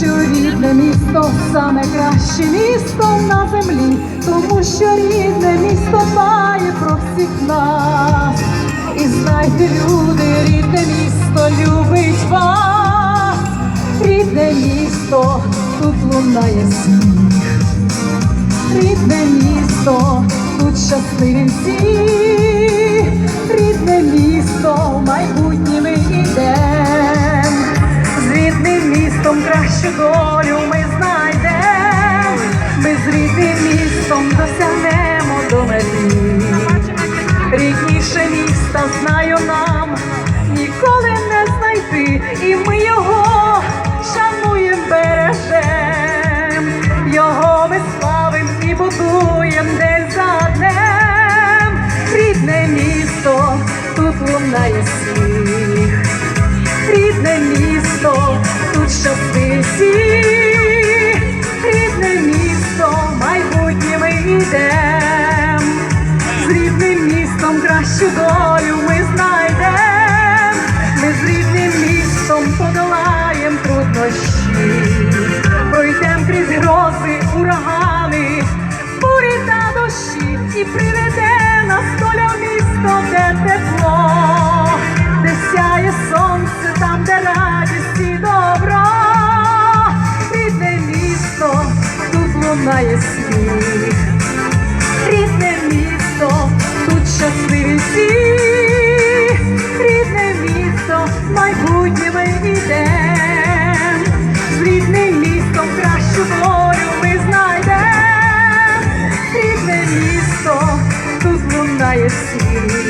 що рідне місто саме краще місто на землі, тому що рідне місто дбає про всіх нас. І знайте, люди, рідне місто любить вас, рідне місто тут лунає сміх, рідне місто, тут щасливі всі, кращу долю ми знайдем, ми з рідним містом досягнемо до мети. Рідніше міста знаю нам ніколи не знайти, і ми його шануєм бережем, його ми славим і будуєм день за днем. Рідне місто, тут лунає сміх, рідне місто, тут щасливі знає світ, рідне місто, тут щасливі всі, рідне місто, майбутнє ми йдем, з рідним містом кращу волю ми знайдем, рідне місто, тут лунає світ.